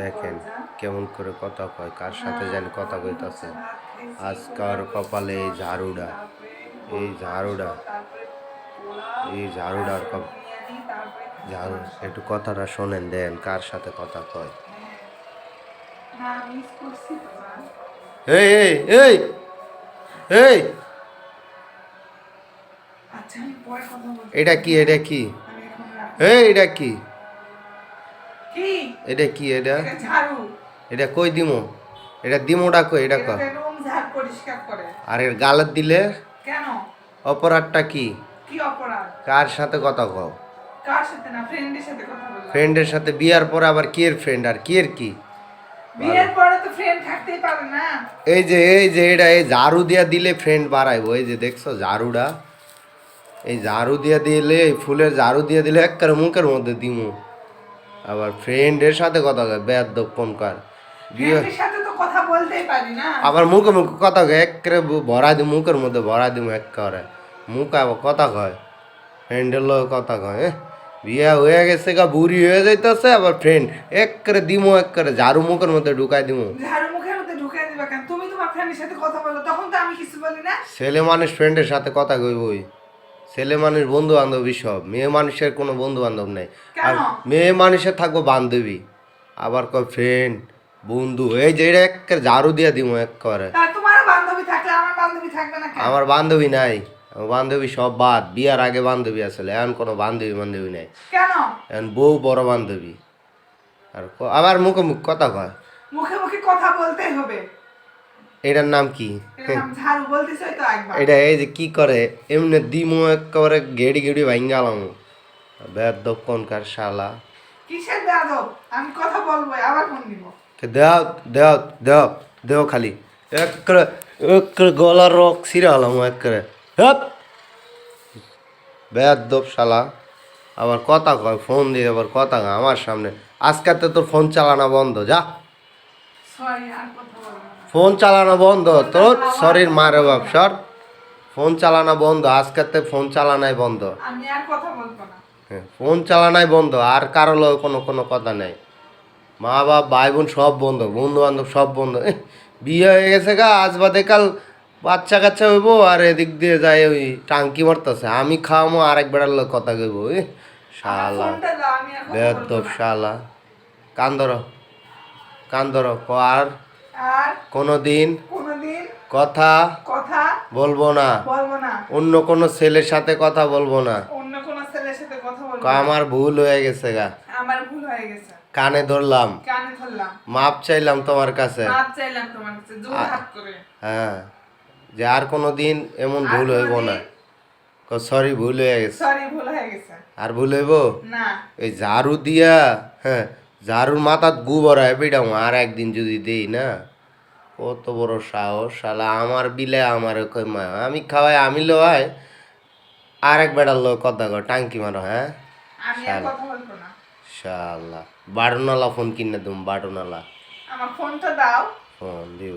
দেখেন কেমন করে কথা কয়, কার সাথে যেন কথা কইতাছে। আজকার কপালে এই ঝাড়ুটা এই ঝাড়ুডা, এই ঝাড়ুটার কপ, ঝাড়ু, একটু কথাটা শোনেন, দেন কার সাথে কথা কয়। এটা কি এটা কি? এটা কি? এটা কি এটা? এটা কই দিমো? এটা দিমোটা কই? এটা কয় করে। আর এর গালত দিলে? কেন? অপরাধটা কি? কি অপরাধ? কার সাথে কথা কও? কার সাথে? না ফ্রেন্ডের সাথে কথা বললাম। ফ্রেন্ডের সাথে বিয়ার পরে আবার কি এর ফ্রেন্ড আর কি এর কি? বিয়ের পরে তো ফ্রেন্ড থাকতেই পারে না। এই যে এই যে এটা এই ঝাড়ু দিয়া দিলে ফ্রেন্ড বাড়াইবো। এই যে দেখছ ঝাড়ুটা? এই ঝাড়ু দিয়া দিলে এই ফুলের ঝাড়ু দিয়ে দিলে একবারে মুখের মধ্যে দিমু। আবার ফ্রেন্ডের সাথে কথা কয় বেদ ফোন কর? আবার মুখে মুখে কথা কয় একবারে ভরা দি মুখের মধ্যে ভরা দিমু এক করে মুখ আবার কথা কয় ফ্রেন্ডের লোক কথা কয় এহ, বিয়ে হয়ে গেছে গা বুড়ি হয়ে যাইতেছে আবার ফ্রেন্ড এক করে দিমু এক করে ঝাড়ু মুখের মধ্যে ঢুকাই দিমু। ঝাড়ু মুখের মধ্যে ঢুকে দিবা কেন? তুমি তোমার ফ্রেন্ডের সাথে কথা বলো তখন তো আমি কিছু বলি না। ছেলে মানুষ ফ্রেন্ডের সাথে কথা কইবই। ছেলে মানুষ বন্ধু বান্ধবী সব মেয়ে মানুষের কোনো বন্ধু বান্ধব নেই আর মেয়ে মানুষের থাকব বান্ধবী। আবার কয় ফ্রেন্ড বন্ধু এই যে এটা এক ঝাড়ু দিয়ে দিব এক করে আমার বান্ধবী নাই। বান্ধবী সব বাদ। বিয়ার আগে বান্ধবী আসলে এখন কোনো বান্ধবী বান্ধবী নাই। এখন বউ বড় বান্ধবী। আর আবার মুখে মুখ কথা কয়। মুখে মুখে কথা বলতেই হবে। এটার নাম কি? এটা এই যে কি করে? এমনি দিমো একেবারে গেড়ি গেড়ি ভাঙ্গালাম বেদ কোনকার শালা। কিসের বেয়াদব? আমি কথা বলব আবার ফোন দিব। দেও দেও দেও দেও খালি। এক করে এক করে গলার রক ছিঁড়ে হলাম এক করে হেপ! বেদ শালা। আবার কথা কয় ফোন দিয়ে আবার কথা আমার সামনে। আজকে তো তোর ফোন চালানো বন্ধ যা। সরি আর কথা ফোন চালানো বন্ধ তোর শরীর মারে বাপ সর। ফোন চালানো বন্ধ আজকে তো ফোন চালানাই বন্ধ। আমি আর কথা বলব না। হ্যাঁ, ফোন চালানাই বন্ধ আর কারও কোনো কোনো কথা নেই। মা বাপ ভাই বোন সব বন্ধ বন্ধু বান্ধব সব বন্ধ। বিয়ে হয়ে গেছে গা আজ বাদে কাল বাচ্চা কাচ্চা হইবো আর এদিক দিয়ে যায় ওই টাঙ্কি মারতেছে। আমি খাওয়ামো আরেক বেড়ার লোক কথা কইব। ওই শালা। বেদব শালা। কান্দর কান্দর আর আর কোনো দিন কোনোদিন কথা কথা বলব না। বলব না। অন্য কোনো ছেলের সাথে কথা বলব না। অন্য কোনো ছেলের সাথে কথা বলব আমার ভুল হয়ে গেছে গা। আমার ভুল হয়ে গেছে। কানে ধরলাম। কানে ধরলাম। মাপ চাইলাম তোমার কাছে। মাপ চাইলাম তোমার কাছে জোর হাত করে। হ্যাঁ। যে আর কোনো দিন এমন ভুল হইব না। সরি ভুল হয়ে গেছে। সরি ভুল হয়ে গেছে। আর ভুল হইব? না। এই ঝাড়ু দিয়া হ্যাঁ ঝাড়ুর মাথাত গু হয় বেডাম আর একদিন যদি দেই না? কত বড় সাহস শালা আমার বিলে আমার কই মা আমি খাওয়াই আমি লো হয় আর এক বেটার লোক কথা কর টাঙ্কি মারো হ্যাঁ? শালা। বাটনালা ফোন কিনে দুম বাটনালা আমার ফোনটা দাও। ফোন দিব।